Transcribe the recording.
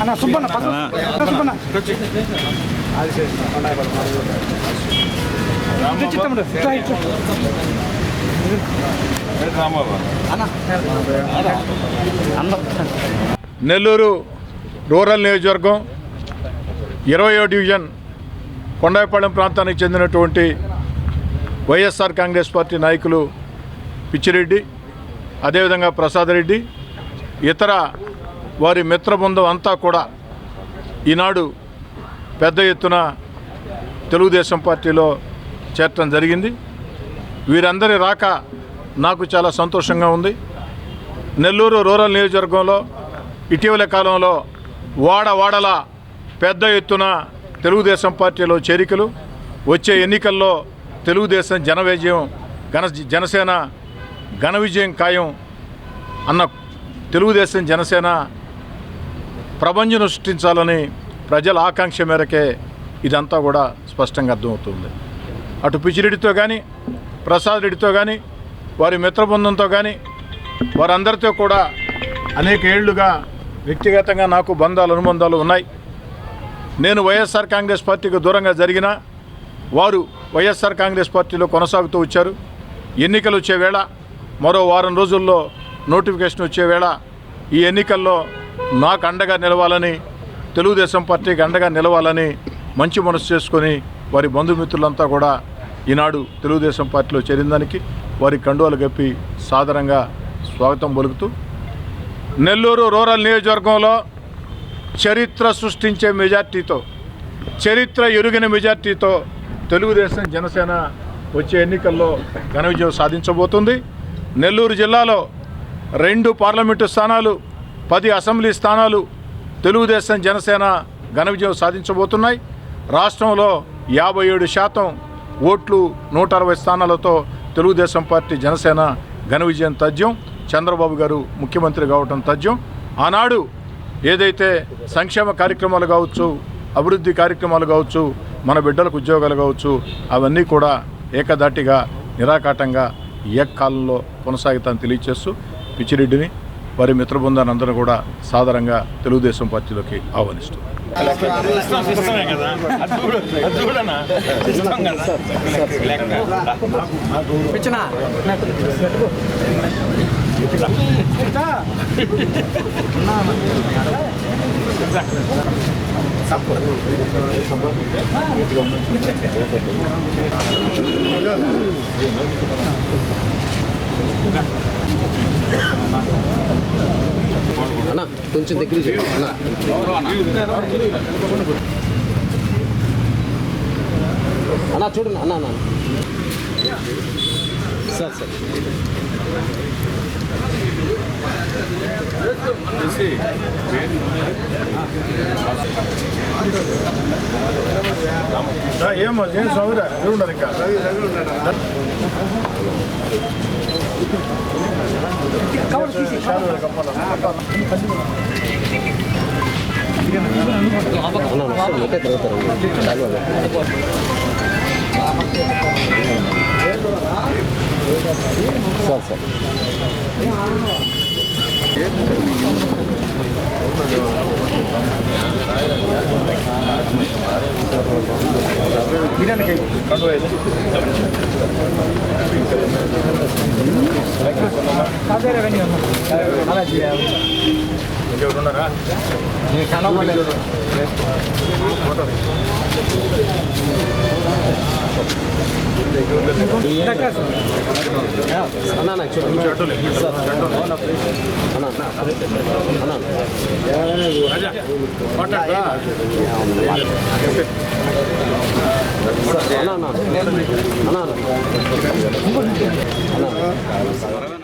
అన్న సుబ్బన్న సుబ్బన్న నెల్లూరు రూరల్ నియోజకవర్గం ఇరవయో డివిజన్ కొండాయిపాళెం ప్రాంతానికి చెందినటువంటి వైఎస్ఆర్ కాంగ్రెస్ పార్టీ నాయకులు పిచ్చిరెడ్డి. అదేవిధంగా ప్రసాద్ రెడ్డి ఇతర వారి మిత్రబృందం అంతా కూడా ఈనాడు పెద్ద ఎత్తున తెలుగుదేశం పార్టీలో చేరటం జరిగింది. వీరందరి రాక నాకు చాలా సంతోషంగా ఉంది. నెల్లూరు రూరల్ నియోజకవర్గంలో ఇటీవల కాలంలో వాడ వాడల పెద్ద ఎత్తున తెలుగుదేశం పార్టీలో చేరికలు. వచ్చే ఎన్నికల్లో తెలుగుదేశం జనవేజయం గణ ఘన జనసేన ఘన విజయం ఖాయం అన్న తెలుగుదేశం జనసేన ప్రపంచం సృష్టించాలని ప్రజల ఆకాంక్ష మేరకే ఇదంతా కూడా స్పష్టంగా అర్థమవుతుంది. అటు పిచ్చిరెడ్డితో కానీ ప్రసాద్ రెడ్డితో కానీ వారి మిత్రబృందంతో కానీ వారందరితో కూడా అనేక ఏళ్ళుగా వ్యక్తిగతంగా నాకు బంధాలు అనుబంధాలు ఉన్నాయి. నేను వైఎస్ఆర్ కాంగ్రెస్ పార్టీకి దూరంగా జరిగిన వారు వైఎస్ఆర్ కాంగ్రెస్ పార్టీలో కొనసాగుతూ వచ్చారు. ఎన్నికలు వచ్చే వేళ మరో వారం రోజుల్లో నోటిఫికేషన్ వచ్చే వేళ ఈ ఎన్నికల్లో నాకు అండగా నిలవాలని తెలుగుదేశం పార్టీకి అండగా నిలవాలని మంచి మనసు చేసుకొని వారి బంధుమిత్రులంతా కూడా ఈనాడు తెలుగుదేశం పార్టీలో చేరిందానికి వారి కండువాలు కప్పి సాదరంగా స్వాగతం పలుకుతూ నెల్లూరు రూరల్ నియోజకవర్గంలో చరిత్ర సృష్టించే మెజార్టీతో చరిత్ర ఎరుగిన మెజార్టీతో తెలుగుదేశం జనసేన వచ్చే ఎన్నికల్లో ఘన విజయం సాధించబోతుంది. నెల్లూరు జిల్లాలో రెండు పార్లమెంటు స్థానాలు పది అసెంబ్లీ స్థానాలు తెలుగుదేశం జనసేన ఘన విజయం సాధించబోతున్నాయి. రాష్ట్రంలో యాభై ఏడు శాతం ఓట్లు నూట అరవై స్థానాలతో తెలుగుదేశం పార్టీ జనసేన ఘన విజయం తథ్యం. చంద్రబాబు గారు ముఖ్యమంత్రి కావటం తథ్యం. ఆనాడు ఏదైతే సంక్షేమ కార్యక్రమాలు కావచ్చు అభివృద్ధి కార్యక్రమాలు కావచ్చు మన బిడ్డలకు ఉద్యోగాలు కావచ్చు అవన్నీ కూడా ఏకదాటిగా నిరాకాటంగా ఏకకాలంలో కొనసాగుతాన్ని తెలియచేస్తూ పిచ్చిరెడ్డిని వారి మిత్రబృందాన్ని అందరూ కూడా సాదరంగా తెలుగుదేశం పార్టీలోకి ఆహ్వానిస్తూ. పిచ్చనా. అన్న కొంచెం దగ్గర చేయండి. అన్న అన్న చూడండి అన్న అన్న సార్ సార్ ఏమో ఏం సౌదా ఉండదు ఇంకా అన్న అన్న ఒకటే తిరుగుతారు చాలు సార్ సార్ కాదే రెవెన్యూ అన్న అలా చేయాలి ఇంకెవరున్నారా అన్న అన్నా చూడండి సార్ అన్న అన్న అన్న అన్న అన్న అన్న